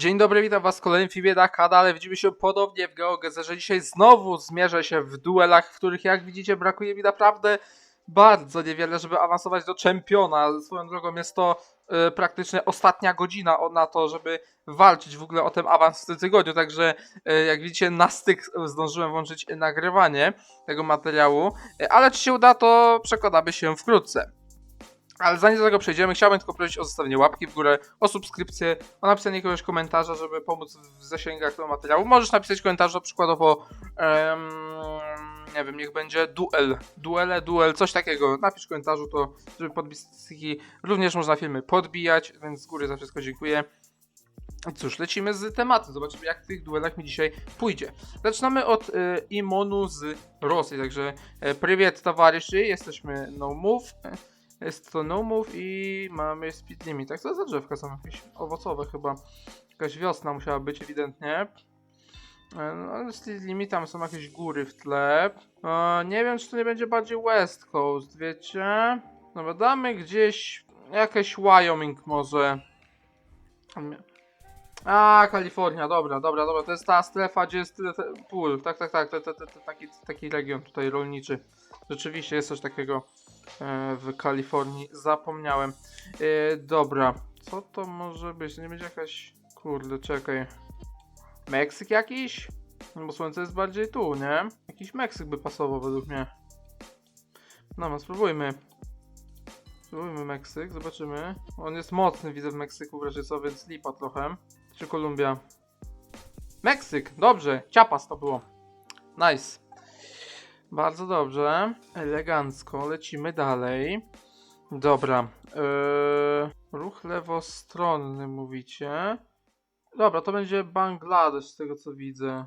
Dzień dobry, witam was w kolejnym filmie na kanale. Widzimy się ponownie w GeoGezerze. Dzisiaj znowu zmierzę się w duelach, w których jak widzicie brakuje mi naprawdę bardzo niewiele, żeby awansować do czempiona. Swoją drogą jest to e, praktycznie ostatnia godzina na to, żeby walczyć w ogóle o ten awans w tym tygodniu. Także e, jak widzicie na styk zdążyłem włączyć nagrywanie tego materiału. E, ale czy się uda to przekonamy się wkrótce. Ale zanim do tego przejdziemy, chciałbym tylko prosić o zostawienie łapki w górę, o subskrypcję, o napisanie jakiegoś komentarza, żeby pomóc w zasięgach tego materiału. Możesz napisać komentarz, przykładowo, em, nie wiem, niech będzie duel, duele, duel, coś takiego. Napisz komentarzu to, żeby podbić statystyki. Również można filmy podbijać, więc z góry za wszystko dziękuję. I Cóż, lecimy z tematem. Zobaczymy, jak w tych duelach mi dzisiaj pójdzie. Zaczynamy od e, Imonu z Rosji. Także, e, prywiet, towarzyszy. Jesteśmy no move. No move i mamy speed limit. Tak, co za drzewka są jakieś owocowe chyba. Jakaś wiosna musiała być ewidentnie. E, No, speed limit, tam są jakieś góry w tle. E, nie wiem, czy to nie będzie bardziej West Coast, wiecie? No, damy gdzieś jakieś Wyoming może. A, Kalifornia, dobra, dobra, dobra, to jest ta strefa, gdzie jest tyle pól, tak, tak, tak, te, te, te, te, taki, taki region tutaj rolniczy. Rzeczywiście jest coś takiego e, w Kalifornii, zapomniałem. E, dobra, co to może być? Nie będzie jakaś, kurde, czekaj. Meksyk jakiś? No bo słońce jest bardziej tu, nie? Jakiś Meksyk by pasował według mnie. No, no spróbujmy. Spróbujmy Meksyk, zobaczymy. On jest mocny, widzę w Meksyku, wreszcie co, więc lipa trochę. Czy Kolumbia? Meksyk, dobrze, ciapas to było. Nice. Bardzo dobrze, elegancko, lecimy dalej. Dobra, yy, ruch lewostronny mówicie. Dobra, to będzie Bangladesz z tego co widzę.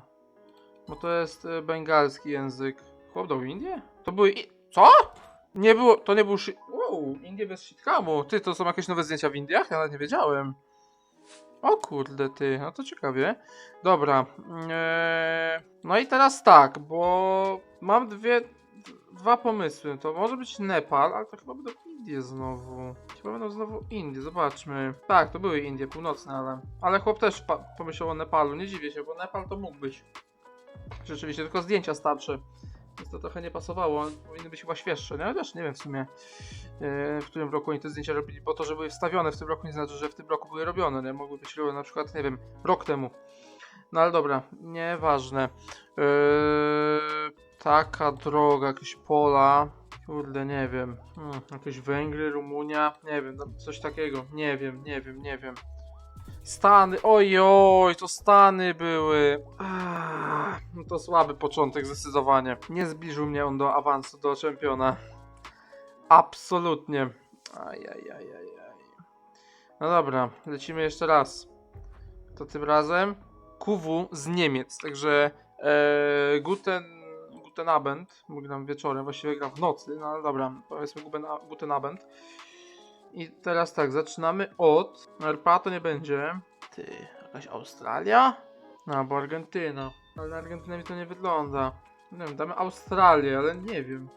Bo to jest y, bengalski język. Chłop dał Indię? To były i... Co? Nie było, to nie był. Wow, Indie bez sitcomu. Ty, to są jakieś nowe zdjęcia w Indiach? Ja nawet nie wiedziałem. O kurde ty, no to ciekawie. Dobra. Eee, no i teraz tak, bo mam dwie, dwa pomysły. To może być Nepal, ale to chyba będą Indie znowu. Chyba będą znowu Indie, zobaczmy. Tak, to były Indie północne, ale... Ale chłop też pomyślał o Nepalu, nie dziwię się, bo Nepal to mógł być. Rzeczywiście, tylko zdjęcia starsze. Więc to trochę nie pasowało, powinny być chyba świeższe, nie? Też nie wiem w sumie, e, w którym roku oni te zdjęcia robili, bo to, że były wstawione w tym roku nie znaczy, że w tym roku były robione, nie? Mogły być robione na przykład, nie wiem, rok temu. No ale dobra, nieważne. Eee, taka droga, jakieś pola, kurde, nie wiem. Hmm, jakieś Węgry, Rumunia, nie wiem, no, coś takiego, nie wiem, nie wiem, nie wiem. Stany, oj, oj, to Stany były. Ah, no to słaby początek zdecydowanie. Nie zbliżył mnie on do awansu do czempiona. Absolutnie. Ajajajajaj. No dobra, lecimy jeszcze raz. To tym razem QW z Niemiec, także e, Guten, Guten Abend, bo gram wieczorem, właściwie gram w nocy, no ale dobra, powiedzmy Guten Abend. I teraz tak, zaczynamy od. RPA to nie będzie. Ty, jakaś Australia? No, bo Argentyna. Ale na Argentynę mi to nie wygląda. Nie wiem, damy Australię, ale nie wiem.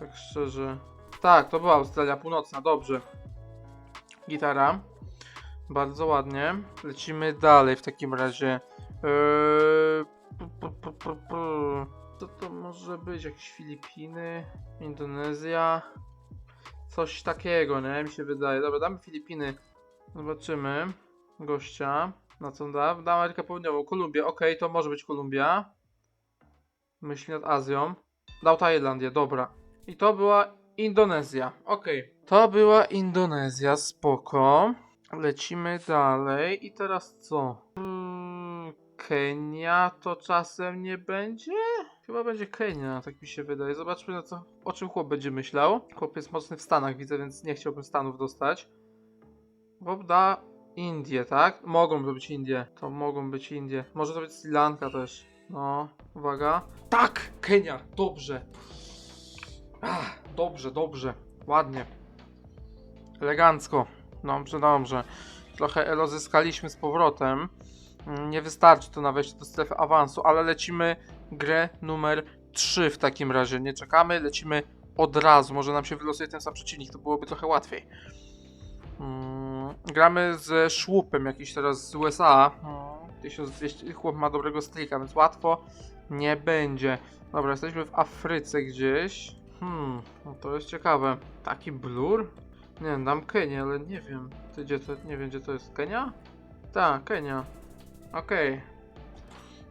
Tak szczerze. Tak, to była Australia Północna, dobrze. Gitara. Bardzo ładnie. Lecimy dalej w takim razie. Eee. Co to może być? Jakieś Filipiny? Indonezja? Coś takiego, nie? Mi się wydaje. Dobra, damy Filipiny. Zobaczymy. Gościa. Na co da? Da Amerykę Południową. Kolumbia. Okej, to może być Kolumbia. Myśli nad Azją. Dał Tajlandię, dobra. I to była Indonezja. Okej. To była Indonezja, spoko. Lecimy dalej. I teraz co? Mm, Kenia to czasem nie będzie? Chyba będzie Kenia, tak mi się wydaje. Zobaczmy na co, o czym chłop będzie myślał. Chłop jest mocny w Stanach, widzę, więc nie chciałbym Stanów dostać. Bob da Indie, tak? Mogą to być Indie. To mogą być Indie. Może to być Sri Lanka też. No, uwaga. Tak! Kenia! Dobrze! Ach, dobrze, dobrze. Ładnie. Elegancko. Dobrze, dobrze. Trochę elo zyskaliśmy z powrotem. Mm, Nie wystarczy to na wejście do strefy awansu, ale lecimy grę numer 3 w takim razie. Nie czekamy, lecimy od razu. Może nam się wylosuje ten sam przeciwnik, to byłoby trochę łatwiej. Mm, gramy ze szłupem jakiś teraz z USA. Mm, 1200, chłop ma dobrego streaka, więc łatwo nie będzie. Dobra, jesteśmy w Afryce gdzieś. Hmm, no to jest ciekawe. Taki blur? Nie wiem, dam Kenię, ale nie wiem. Ty gdzie to, nie wiem gdzie to jest. Kenia? Tak, Kenia. Okej.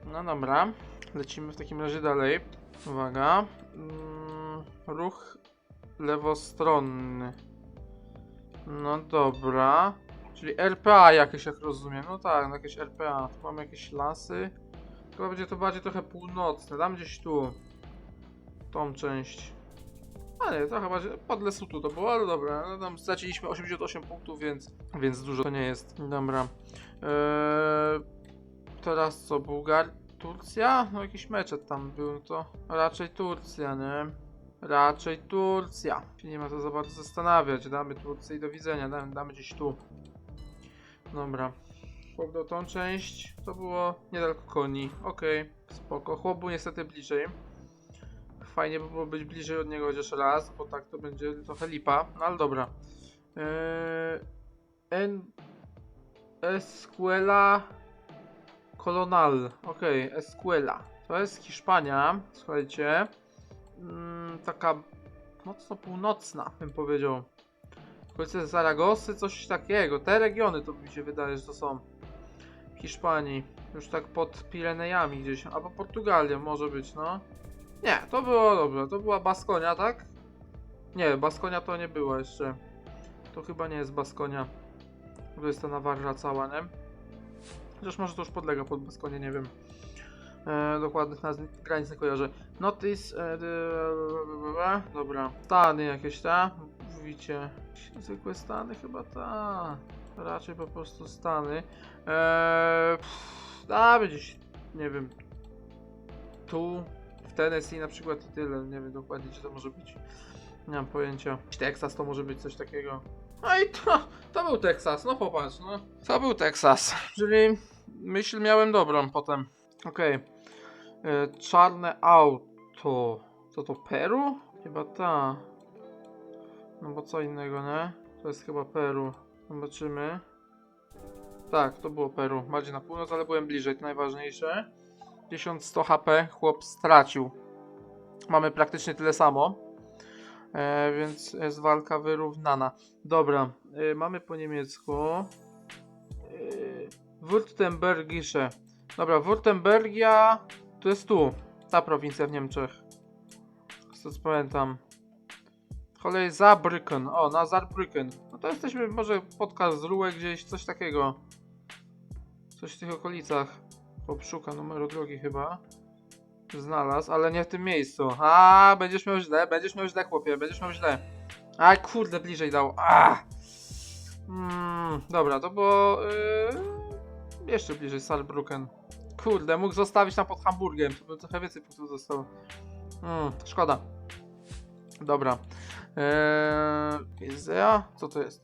No dobra. Lecimy w takim razie dalej. Uwaga. Mm, ruch lewostronny. No dobra. Czyli RPA jakieś jak rozumiem. No tak, no jakieś RPA. Tu mamy jakieś lasy. Chyba będzie to bardziej trochę północne. Dam gdzieś tu. Tą część. A nie, trochę bardziej pod Lesutu to było, ale dobra. No tam straciliśmy 88 punktów, więc, więc dużo to nie jest. Dobra. Eee, teraz co, Bułgar... Turcja? No jakiś meczet tam był, no to raczej Turcja, nie? Raczej Turcja. Nie ma co za bardzo zastanawiać. Damy Turcję i do widzenia. Damy, damy gdzieś tu. Dobra. Chłop dał tą część. To było niedaleko koni. Okej, spoko. Chłop był niestety bliżej. Fajnie by było być bliżej od niego chociaż raz, bo tak to będzie trochę lipa. No ale dobra. Eee, en... Escuela Colonal. Okej, Escuela. To jest Hiszpania. Słuchajcie. Mm, taka mocno północna, bym powiedział. Okolice Zaragosy, coś takiego. Te regiony to mi się wydaje, że to są w Hiszpanii. Już tak pod Pirenejami gdzieś. Albo Portugalia może być, no. Nie, to było dobrze. To była Baskonia, tak? Nie, Baskonia to nie była jeszcze. To chyba nie jest Baskonia. To jest ta Nawarra cała, nie? Chociaż może to już podlega pod Baskonię, nie wiem. E, dokładnych nazw granic nie kojarzę. Notice. E, d- dobra. Stany jakieś, ta? Mówicie. Zwykłe Stany chyba ta. Raczej po prostu Stany. Eee, pff, a gdzieś, nie wiem. Tu, w Tennessee na przykład i tyle. Nie wiem dokładnie, gdzie to może być. Nie mam pojęcia. Jakiś Teksas to może być coś takiego. No i to, to był Teksas, no popatrz, no. To był Teksas. Czyli myśl miałem dobrą potem. Okej. E, Czarne auto. Co to, Peru? Chyba ta. No bo co innego, nie? To jest chyba Peru. Zobaczymy. Tak, to było Peru. Bardziej na północ, ale byłem bliżej, to najważniejsze. 1100 HP chłop stracił. Mamy praktycznie tyle samo. E, więc jest walka wyrównana. Dobra, e, mamy po niemiecku. E, Württembergische. Dobra, Württembergia to jest tu. Ta prowincja w Niemczech. Co pamiętam. Kolej Saarbrücken. O, na Saarbrücken. No to jesteśmy może pod Karlsruhe gdzieś, coś takiego. Coś w tych okolicach. Obszuka numeru drogi chyba. Znalazł, ale nie w tym miejscu. A, będziesz miał źle, będziesz miał źle, chłopie, będziesz miał źle. A, kurde, bliżej dał. A! Mm, dobra, to było... Yy, jeszcze bliżej Saarbrücken. Kurde, mógł zostawić tam pod Hamburgiem, to by trochę więcej punktów zostało. Mm, szkoda. Dobra. Eee? Co to jest?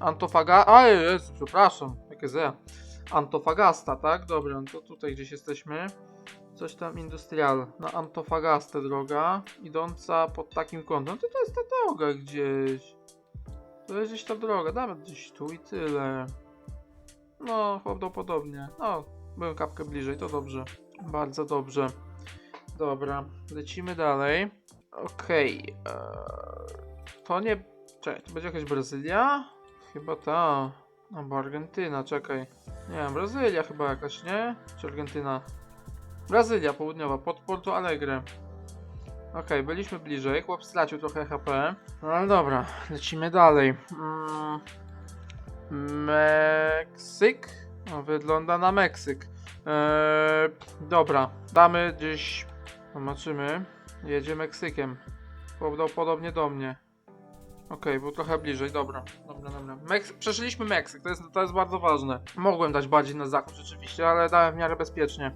Antofaga... A, Jezu, przepraszam. Jakie Zea? Antofagasta, tak? Dobra, no to tutaj gdzieś jesteśmy. Coś tam industrial. Na Antofagastę droga. Idąca pod takim kątem. To, to jest ta droga gdzieś. To jest gdzieś ta droga. Damy gdzieś tu i tyle. No, prawdopodobnie. No, byłem kapkę bliżej, to dobrze. Bardzo dobrze. Dobra, lecimy dalej. Okej. eee, to nie. Czekaj, to będzie jakaś Brazylia? Chyba ta. Albo Argentyna, czekaj. Nie wiem, Brazylia chyba jakaś, nie? Czy Argentyna? Brazylia południowa, pod Porto Alegre. Okej, byliśmy bliżej. Chłop stracił trochę HP. No ale dobra, lecimy dalej. Mm, Meksyk? No, wygląda na Meksyk. Eee, dobra, damy gdzieś. Zobaczymy. Jedzie Meksykiem. Podobnie do mnie. Okej, był trochę bliżej, dobra. Dobra, dobra. Meks przeszliśmy Meksyk, to jest, to jest bardzo ważne. Mogłem dać bardziej na zachód rzeczywiście, ale dałem w miarę bezpiecznie.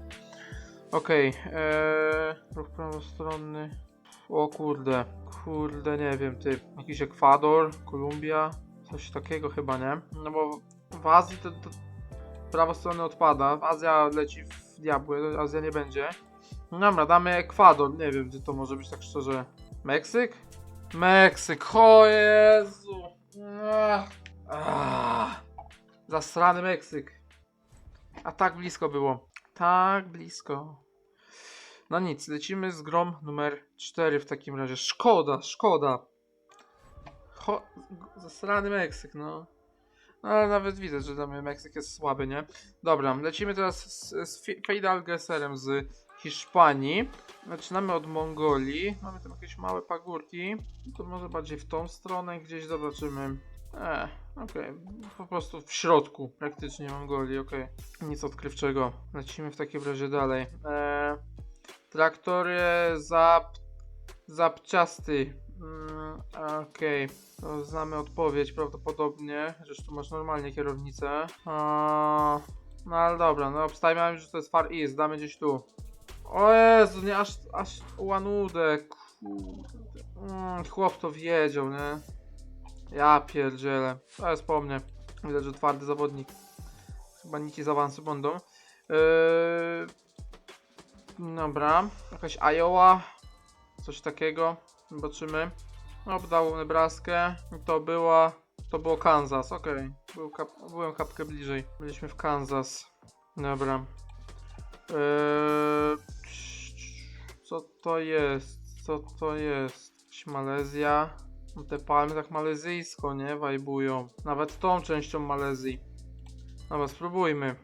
Okej, eee, ruch prawostronny. O kurde, kurde, nie wiem, ty. Jakiś Ekwador, Kolumbia, coś takiego chyba, nie? No bo w Azji to, to prawa odpada, Azja leci w diabły, Azja nie będzie. No Dobra, damy Ekwador, nie wiem, gdzie to może być tak szczerze. Meksyk? Meksyk, o Jezu. Ach. Ach. Zasrany Meksyk. A tak blisko było. Tak blisko. No nic, lecimy z grom numer 4 w takim razie. Szkoda, szkoda. Cho zasrany Meksyk, no. No ale nawet widać, że dla mnie Meksyk jest słaby, nie? Dobra, lecimy teraz z, z Gesserem z Hiszpanii. Zaczynamy od Mongolii. Mamy tam jakieś małe pagórki. To może bardziej w tą stronę gdzieś zobaczymy. E, okej. Po prostu w środku praktycznie Mongolii, okej. Nic odkrywczego. Lecimy w takim razie dalej. E, traktory zap... zapczasty. Mm, okej. To znamy odpowiedź prawdopodobnie. Zresztą masz normalnie kierownicę. A, no ale dobra, no obstawiam, że to jest Far East. Damy gdzieś tu. O Jezu, nie aż, aż łanudę, kurde. Mm, chłop to wiedział, nie? Ja pierdzielę. To jest po mnie. Widać, że twardy zawodnik. Chyba nici z awansu będą. Yy... Dobra. Jakaś Iowa. Coś takiego. Zobaczymy. Obdał Nebraskę. To była... To było Kansas, okej. Był kap... Byłem kapkę bliżej. Byliśmy w Kansas. Dobra. Eee, co to jest? Co to jest? Malezja. No Te palmy tak malezyjsko, nie? Wajbują. Nawet tą częścią Malezji. Dobra, spróbujmy.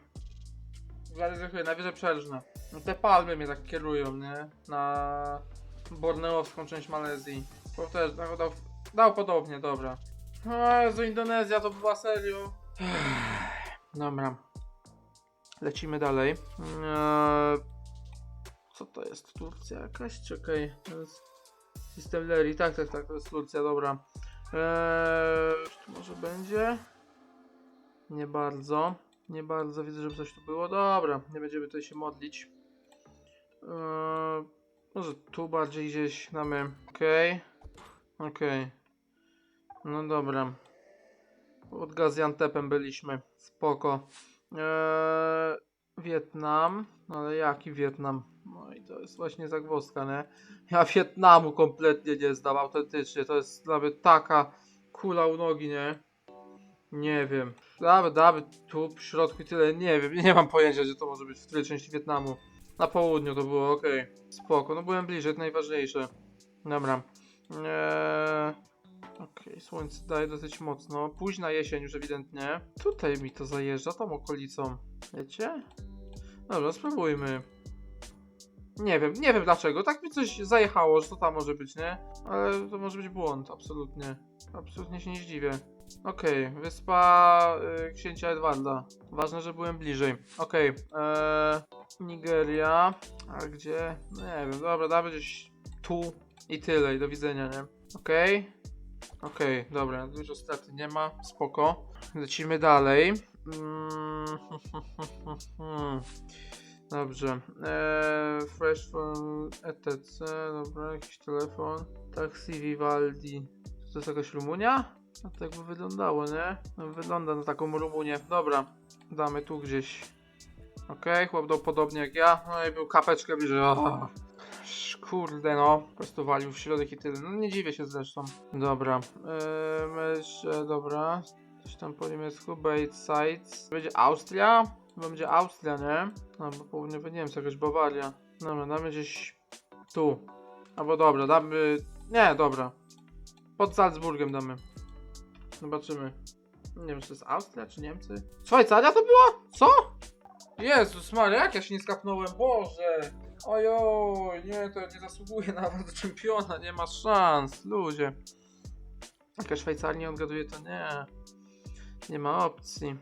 Zaryzykuję, najwyżej przerżnę. No te palmy mnie tak kierują, nie? Na borneowską część Malezji. Bo też dał, dał, dał podobnie, dobra. Jezu, Indonezja to była serio. Dobra. Lecimy dalej. Eee, co to jest? Turcja jakaś? Czekaj. To jest System Leri. Tak, tak, tak, to jest Turcja, dobra. Eee, może będzie? Nie bardzo. Nie bardzo widzę, żeby coś tu było. Dobra, nie będziemy tutaj się modlić. Eee, może tu bardziej gdzieś damy. Okej. Okej. No dobra. Pod Gaziantepem byliśmy. Spoko. Eee, Wietnam. No ale jaki Wietnam? No i to jest właśnie zagwozdka, nie? Ja Wietnamu kompletnie nie znam autentycznie. To jest nawet taka kula u nogi, nie? Nie wiem. Nawet, nawet tu w środku tyle. Nie wiem. Nie mam pojęcia, gdzie to może być. W której części Wietnamu. Na południu to było, okej. Spoko. No byłem bliżej, to najważniejsze. Dobra. Eee... Okej, słońce daje dosyć mocno. Późna jesień już ewidentnie. Tutaj mi to zajeżdża, tą okolicą. Wiecie? Dobra, spróbujmy. Nie wiem, nie wiem dlaczego. Tak mi coś zajechało, że to tam może być, nie? Ale to może być błąd, absolutnie. Absolutnie się nie zdziwię. Okej, wyspa y, księcia Edwarda. Ważne, że byłem bliżej. Okej, eee, Nigeria. A gdzie? No nie wiem, dobra, damy gdzieś tu i tyle, i do widzenia, nie? Okej. Okej, dobra, dużo straty nie ma, spoko. Lecimy dalej. Mm, Dobrze. Eee, fresh phone, etc. Dobra, jakiś telefon. Taxi Vivaldi. Czy to jest jakaś Rumunia? A tak by wyglądało, nie? No, wygląda na taką Rumunię. Dobra, damy tu gdzieś. Okej, chłop dał podobnie jak ja. No i był kapeczkę bliżej. O, kurde no. Po prostu walił w środek i tyle. No nie dziwię się zresztą. Dobra. Eee, myślę, dobra. Coś tam po niemiecku. Bait Sites. Będzie Austria? Będzie Austria, nie? Albo południowy Niemcy, jakaś Bawaria. Dobra, damy gdzieś tu. Albo dobra, damy... Nie, dobra. Pod Salzburgiem damy. Zobaczymy. Nie wiem, czy to jest Austria, czy Niemcy? Szwajcaria to była? Co? Jezus Maria, jak ja się nie skapnąłem, Boże! Ojoj, nie, to nie zasługuje nawet do czempiona, nie ma szans, ludzie. Jaka Szwajcaria nie odgaduje, to nie. Nie ma opcji.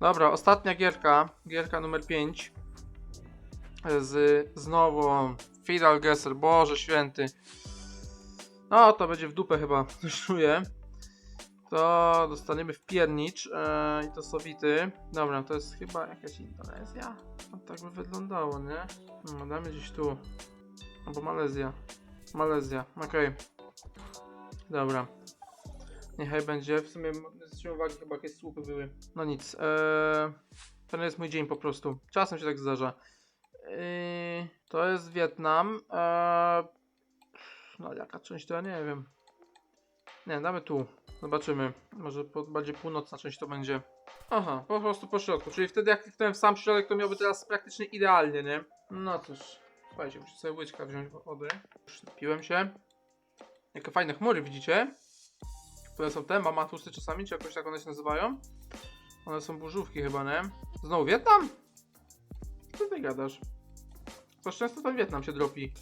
Dobra, ostatnia gierka, gierka numer 5 z znowu Fidal Gesser, Boże święty. No, to będzie w dupę chyba, coś czuję. To dostaniemy w piernicz e, i to sowity. Dobra, to jest chyba jakaś Indonezja? No, tak by wyglądało, nie? No, damy gdzieś tu. Albo Malezja. Malezja, okej. Dobra. Niechaj będzie. W sumie zwróciłem uwagę, chyba jakieś słupy były. No nic. Eee, nie jest mój dzień po prostu. Czasem się tak zdarza. Eee, to jest Wietnam. Eee, no jaka część to ja nie wiem. Nie, damy tu. Zobaczymy. Może po, bardziej północna część to będzie. Aha, po prostu po środku. Czyli wtedy jak kliknąłem w sam środek, to miałby teraz praktycznie idealnie, nie? No cóż. Słuchajcie, muszę sobie łyczka wziąć wody. Już napiłem się. Jakie fajne chmury, widzicie? Które są te mamatusy czasami, czy jakoś tak one się nazywają? One są burzówki chyba, nie? Znowu Wietnam? Co ty gadasz? To często ten Wietnam się dropi.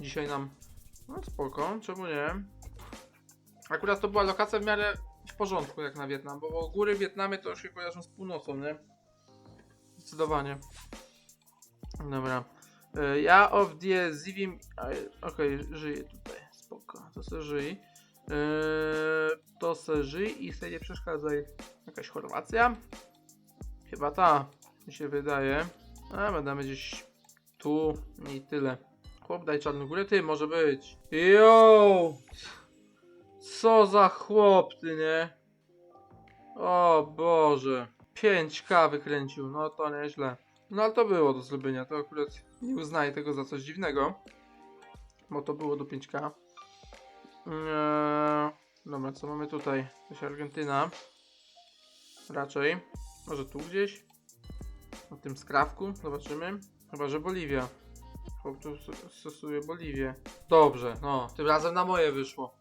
Dzisiaj nam. No spoko, czemu nie? Akurat to była lokacja w miarę w porządku jak na Wietnam, bo góry w Wietnamie to już się kojarzą z północą, nie? Zdecydowanie. Dobra. E, Ja of the Zivim... Okej, żyję tutaj. Spoko, to se żyj. E, To se żyj i sobie nie przeszkadzaj. Jakaś Chorwacja? Chyba ta, mi się wydaje. A, będziemy gdzieś tu i tyle. Chłop, daj czarną górę, ty, może być. Yo! Co za chłop, ty, nie? O Boże. 5K wykręcił, no to nieźle. No ale to było do zrobienia, to akurat nie uznaję tego za coś dziwnego. Bo to było do 5K. Eee, dobra, co mamy tutaj? Jakaś Argentyna. Raczej. Może tu gdzieś? Na tym skrawku, zobaczymy. Chyba, że Boliwia. Chłop tu st- stosuje Boliwię. Dobrze, no, tym razem na moje wyszło.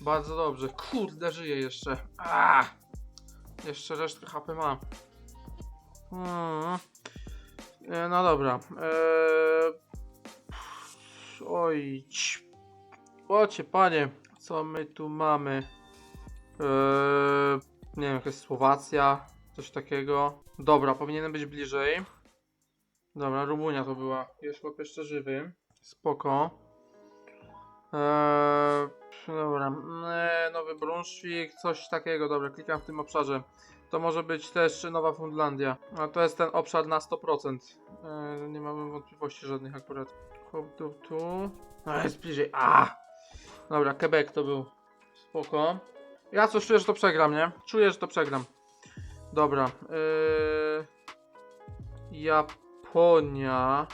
Bardzo dobrze. Kurde, żyje jeszcze. A! Jeszcze resztkę HP ma. Hmm. E, no dobra. Eee... Oj. Ocie, panie. Co my tu mamy? Eee... Nie wiem, jakaś Słowacja. Coś takiego. Dobra, powinienem być bliżej. Dobra, Rumunia to była. Jest chłop jeszcze żywy. Spoko. Eee, dobra, eee, Nowy Brunszwik, coś takiego, dobra, klikam w tym obszarze. To może być też Nowa Fundlandia. A to jest ten obszar na 100%. Eee, nie mamy wątpliwości żadnych akurat. Hop, tu, tu. No jest bliżej. A! Dobra, Quebec to był. Spoko. Ja coś czuję, że to przegram, nie? Czuję, że to przegram. Dobra. Eee, Japonia.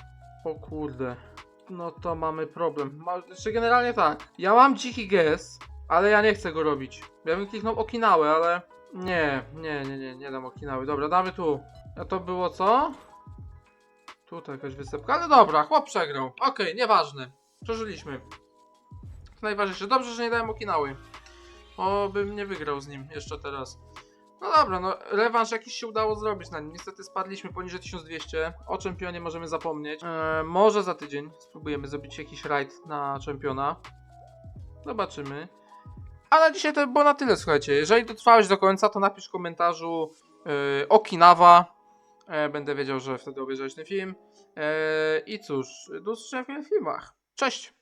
O kurde. No to mamy problem. Ma, znaczy generalnie tak. Ja mam dziki gest, ale ja nie chcę go robić. Ja bym kliknął Okinawę, ale nie, nie, nie, nie, nie dam Okinawy. Dobra, damy tu. A to było co? Tutaj jakaś wysepka, ale dobra, chłop przegrał. Okej, nieważne. Przeżyliśmy. Najważniejsze. Dobrze, że nie dałem Okinawy. O, bym nie wygrał z nim jeszcze teraz. No dobra, no rewanż jakiś się udało zrobić na nim. Niestety spadliśmy poniżej 1200. O czempionie możemy zapomnieć. Eee, może za tydzień spróbujemy zrobić jakiś rajd na czempiona. Zobaczymy. A na dzisiaj to było na tyle, słuchajcie. Jeżeli dotrwałeś do końca, to napisz w komentarzu yy, Okinawa. E, będę wiedział, że wtedy obejrzałeś ten film. E, I cóż, do usłyszenia w filmach. Cześć!